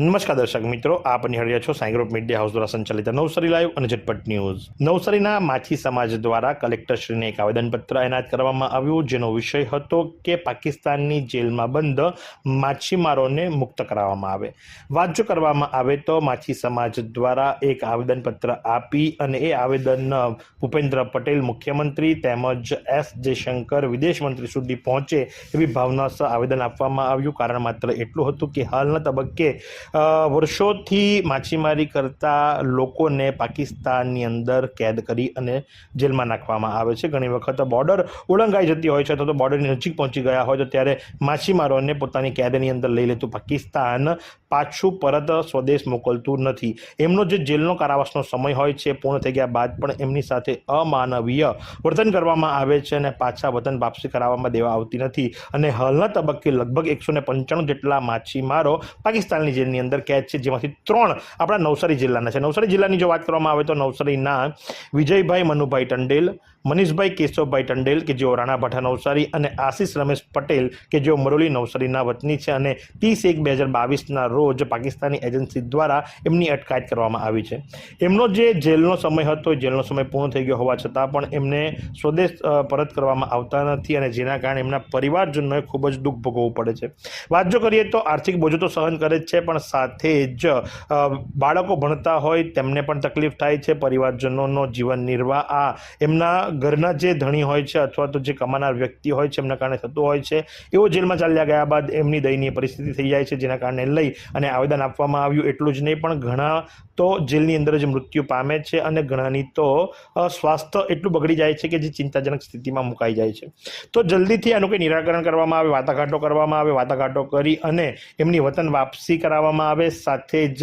નમસ્કાર દર્શક મિત્રો, આપ નિહાળી છો સાંઈ ગ્રુપ મીડિયા હાઉસ દ્વારા સંચાલિત નવસારી લાઈવ અને ઝટપટ ન્યૂઝ. નવસારીના માછી સમાજ દ્વારા કલેક્ટરશ્રીને એક આવેદનપત્ર એનાયત કરવામાં આવ્યું, જેનો વિષય હતો કે પાકિસ્તાનની જેલમાં બંધ માછીમારોને મુક્ત કરાવવામાં આવે. વાત જો કરવામાં આવે તો માછી સમાજ દ્વારા એક આવેદનપત્ર આપી અને એ આવેદન ભૂપેન્દ્ર પટેલ, મુખ્યમંત્રી તેમજ એસ જયશંકર, વિદેશ મંત્રી સુધી પહોંચે એવી ભાવના આવેદન આપવામાં આવ્યું. કારણ માત્ર એટલું હતું કે હાલના તબક્કે વર્ષોથી માછીમારી કરતા લોકોને પાકિસ્તાનની અંદર કેદ કરી અને જેલમાં નાખવામાં આવે છે. ઘણી વખત બોર્ડર ઉલ્લંઘાઈ જતી હોય છે અથવા તો બોર્ડરની નજીક પહોંચી ગયા હોય તો ત્યારે માછીમારોને પોતાની કેદની અંદર લઈ લેતું પાકિસ્તાન પાછું પરત સ્વદેશ મોકલતું નથી. એમનો જે જેલનો કારાવાસનો સમય હોય છે, પૂર્ણ થઈ ગયા બાદ પણ એમની સાથે અમાનવીય વર્તન કરવામાં આવે છે અને પાછા વતન વાપસી કરાવવામાં દેવા આવતી નથી. અને હાલના તબક્કે લગભગ એકસો ને પંચાણું જેટલા માછીમારો પાકિસ્તાનની જેલની અંદર કેદ છે, જેમાંથી ત્રણ આપણા નવસારી જિલ્લાના છે. નવસારી જિલ્લાની જો વાત કરવામાં આવે તો નવસારીના વિજયભાઈ મનુભાઈ ટંડેલ, મનીષભાઈ કેશવભાઈ ટંડેલ, કે જેઓ રાણા ભાઠા નવસારી, અને આશીષ રમેશ પટેલ, કે જેઓ મરોલી નવસારીના વતની છે. અને ત્રીસ એક બે હજાર બાવીસના રોજ પાકિસ્તાની એજન્સી દ્વારા એમની અટકાયત કરવામાં આવી છે. એમનો જે જેલનો સમય હતો જેલનો સમય પૂર્ણ થઈ ગયો હોવા છતાં પણ એમને સ્વદેશ પરત કરવામાં આવતા નથી અને જેના કારણે એમના પરિવારજનોએ ખૂબ જ દુઃખ ભોગવવું પડે છે. વાત જો કરીએ તો આર્થિક બોજો તો સહન કરે જ છે, પણ સાથે જ બાળકો ભણતા હોય તેમને પણ તકલીફ થાય છે. પરિવારજનોનો જીવન નિર્વાહ આ એમના ઘરના જે ધણી હોય છે અથવા તો જે કમાનાર વ્યક્તિ હોય છે એમના કારણે થતું હોય છે. એવો જેલમાં ચાલ્યા ગયા બાદ એમની દયનીય પરિસ્થિતિ થઈ જાય છે, જેના કારણે લઈ અને આવેદન આપવામાં આવ્યું એટલું જ નહીં પણ ઘણા તો જેલની અંદર જ મૃત્યુ પામે છે અને ઘણાની તો સ્વાસ્થ્ય એટલું બગડી જાય છે કે જે ચિંતાજનક સ્થિતિમાં મુકાઈ જાય છે. તો જલ્દીથી આનું કંઈ નિરાકરણ કરવામાં આવે, વાટાઘાટો કરવામાં આવે, વાટાઘાટો કરી અને એમની વતન વાપસી કરાવવામાં આવે, સાથે જ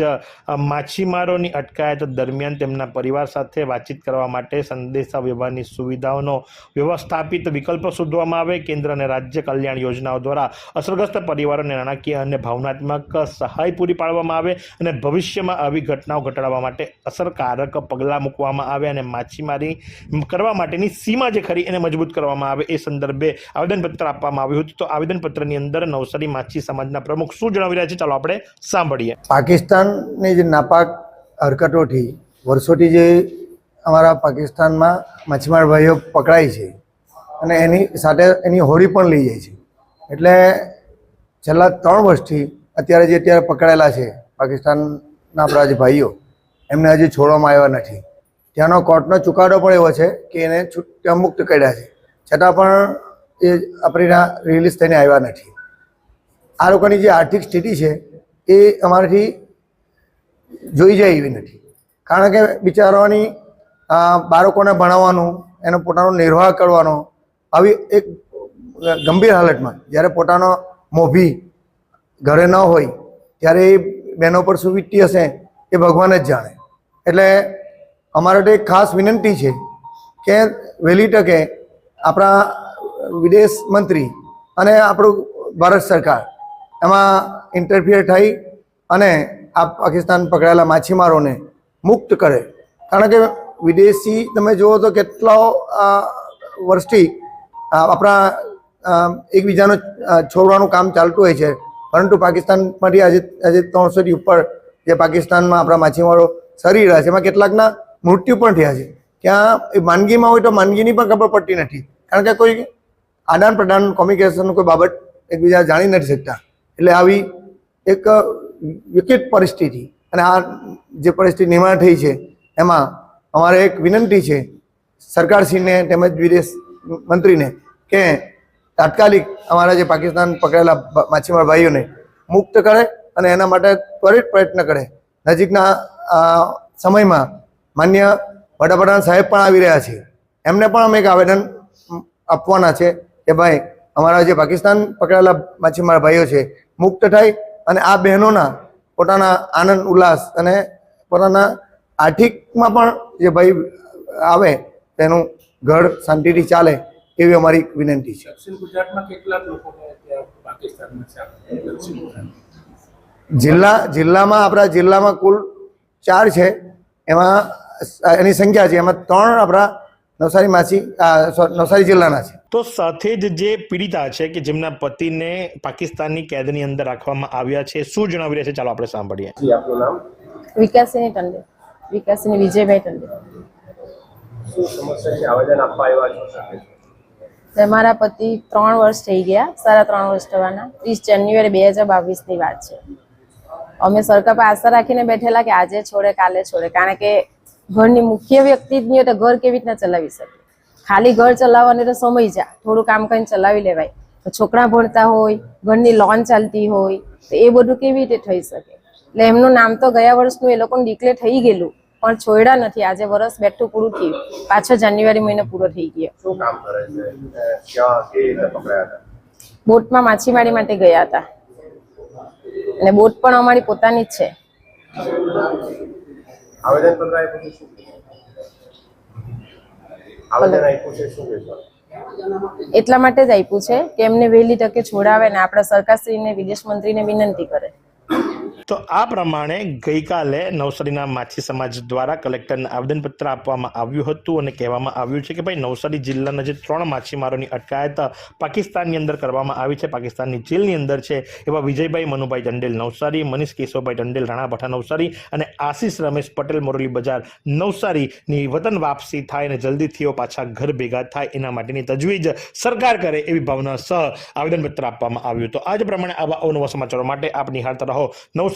માછીમારોની અટકાયત દરમિયાન તેમના પરિવાર સાથે વાતચીત કરવા માટે સંદેશા વ્યવહારની સુવિધાઓનો વ્યવસ્થાપિત વિકલ્પ શોધવામાં આવે. કેન્દ્ર અને રાજ્ય કલ્યાણ યોજનાઓ દ્વારા અસરગ્રસ્ત પરિવારોને નાણાકીય અને ભાવનાત્મક સહાય પૂરી પાડવામાં આવે અને ભવિષ્યમાં આવી ઘટનાઓ ઘટાડવા માટે અસરકારક પગલાં મૂકવામાં આવે અને માછીમારી કરવા માટેની સીમા જે ખરી એને મજબૂત કરવામાં આવે એ સંદર્ભે આવેદનપત્ર આપવામાં આવ્યું હતું. તો આવેદનપત્રની અંદર નવસારી માછી સમાજના પ્રમુખ શું જણાવી રહ્યા છે? ચાલો આપણે સાંભળીએ. પાકિસ્તાનની જે નાપાક હરકતોથી વર્ષોથી જે અમારા પાકિસ્તાનમાં માછીમાર ભાઈઓ પકડાય છે અને એની સાથે એની હોડી પણ લઈ જાય છે. એટલે છેલ્લા ત્રણ વર્ષથી અત્યારે જે અત્યારે પકડાયેલા છે પાકિસ્તાનના આપણા જે ભાઈઓ, એમને હજી છોડવામાં આવ્યા નથી. ત્યાંનો કોર્ટનો ચુકાદો પણ એવો છે કે એને ત્યાં મુક્ત કર્યા છે. છતાં પણ એ આપણીના રિલીઝ થઈને આવ્યા નથી. આ લોકોની જે આર્થિક સ્થિતિ છે, એ અમારાથી જોઈ જાય એવી નથી. કારણ કે બિચારાઓની બાળકોને ભણાવવાનું, એનો પોતાનો નિર્વાહ કરવાનો, આવી એક ગંભીર હાલતમાં જ્યારે પોતાનો મોભી ઘરે ન હોય, ત્યારે એ બહેનો પર શું વીતી હશે એ ભગવાન જ જાણે. એટલે અમારે માટે એક ખાસ વિનંતી છે કે વહેલી તકે આપણા વિદેશ મંત્રી અને આપણું ભારત સરકાર એમાં ઇન્ટરફિયર થઈ અને આ પાકિસ્તાન પકડાયેલા માછીમારોને મુક્ત કરે. કારણ કે વિદેશી તમે જુઓ તો કેટલા વર્ષથી આપણા એકબીજાનું છોડવાનું કામ ચાલતું હોય છે. પરંતુ પાકિસ્તાનમાંથી આજે આજે ત્રણસોથી ઉપર જે પાકિસ્તાનમાં આપણા માછીમારો સરી રહ્યા છે. એમાં કેટલાકના મૃત્યુ પણ થયા છે. ત્યાં એ માંદગીમાં હોય તો માંદગીની પણ ખબર પડતી નથી. કારણ કે કોઈ આદાન પ્રદાન કોમ્યુનિકેશનનું કોઈ બાબત એકબીજા જાણી નથી શકતા. એટલે આવી એક વિકટ પરિસ્થિતિ અને આ જે પરિસ્થિતિ નિર્માણ થઈ છે, એમાં અમારે એક વિનંતી છે સરકારશ્રીને તેમજ વિદેશ મંત્રીને કે તાત્કાલિક અમારા જે પાકિસ્તાન પકડેલા માછીમાર ભાઈઓને મુક્ત કરે અને એના માટે ત્વરિત પ્રયત્ન કરે. નજીકના સમયમાં માન્ય વડાપ્રધાન સાહેબ પણ આવી રહ્યા છે. એમને પણ અમે એક આવેદન આપવાના છે કે ભાઈ, અમારા જે પાકિસ્તાન પકડાયેલા માછીમાર ભાઈઓ છે, મુક્ત થાય અને આ બહેનોના પોતાના આનંદ, ઉલ્લાસ અને પોતાના આર્થિકમાં પણ જે ભાઈ આવે, તેનું ઘર શાંતિથી ચાલે. એવી અમારી વિનંતી છે. જિલ્લા જિલ્લામાં આપણા જિલ્લામાં કુલ ચાર છે. એમાં એની સંખ્યા છે. એમાં ત્રણ આપણા નવસારી માછી નવસારી જિલ્લાના છે. તો સાથે જ જે પીડિતા છે કે જેમના પતિને પાકિસ્તાનની કેદની અંદર રાખવામાં આવ્યા છે શું જણાવી રહ્યા છે? ચાલો આપણે સાંભળીએ. જી આપનું નામ? વિકાસીની ટંડે. વિકાસીની વિજયભાઈ ટંડે. શું સમસ્યા છે? આવેદન આપવા આવ્યા છો મારા પતિ ત્રણ વર્ષ થઈ ગયા સારા ત્રણ વર્ષ થવાના. ત્રીસ જાન્યુઆરી બે હજાર બાવીસની વાત છે. અમે સરકાર પર આશા રાખીને બેઠેલા કે આજે છોડે, કાલે છોડે. કારણ કે ઘરની મુખ્ય વ્યક્તિ જ નહીં હોય તો ઘર કેવી રીતના ચલાવી શકે? ખાલી ઘર ચલાવવાને તો સમય જા થોડું કામ કરીને ચલાવી લેવાય. છોકરા ભણતા હોય, ઘરની લોન ચાલતી હોય, તો એ બધું કેવી રીતે થઈ શકે? એટલે એમનું નામ તો ગયા વર્ષનું એ લોકોને ડિક્લેર થઈ ગયેલું. પણ છોડ્યા નથી. આજે વર્ષ બેઠું પૂરું થયું. પાછો જાન્યુઆરી મહિનો પૂરો થઈ ગયો. બોટમાં માછીમારી માટે ગયા હતા. અને બોટ પણ અમારી પોતાની જ છે. એટલા માટે જ આપ્યું છે કે એમને વહેલી તકે છોડાવે ને આપણા સરકારશ્રીને વિદેશ મંત્રીને વિનંતી કરે. તો આ પ્રમાણે ગઈકાલે નવસારીના માછી સમાજ દ્વારા કલેક્ટરને આવેદનપત્ર આપવામાં આવ્યું હતું અને કહેવામાં આવ્યું છે કે ભાઈ, નવસારી જિલ્લાના જે ત્રણ માછીમારોની અટકાયત પાકિસ્તાનની અંદર કરવામાં આવી છે, પાકિસ્તાનની જેલની અંદર છે એવા વિજયભાઈ મનુભાઈ ચંડેલ નવસારી, મનીષ કેશવભાઈ ચંડેલ રાણા ભઠ્ઠા નવસારી અને આશીષ રમેશ પટેલ મોરલી બજાર નવસારીની વતન વાપસી થાય અને જલ્દીથી પાછા ઘર ભેગા થાય એના માટેની તજવીજ સરકાર કરે એવી ભાવના સહ આવેદનપત્ર આપવામાં આવ્યું. તો આજ પ્રમાણે આવા અવનવા સમાચારો માટે આપ નિહાળતા રહો નવસારી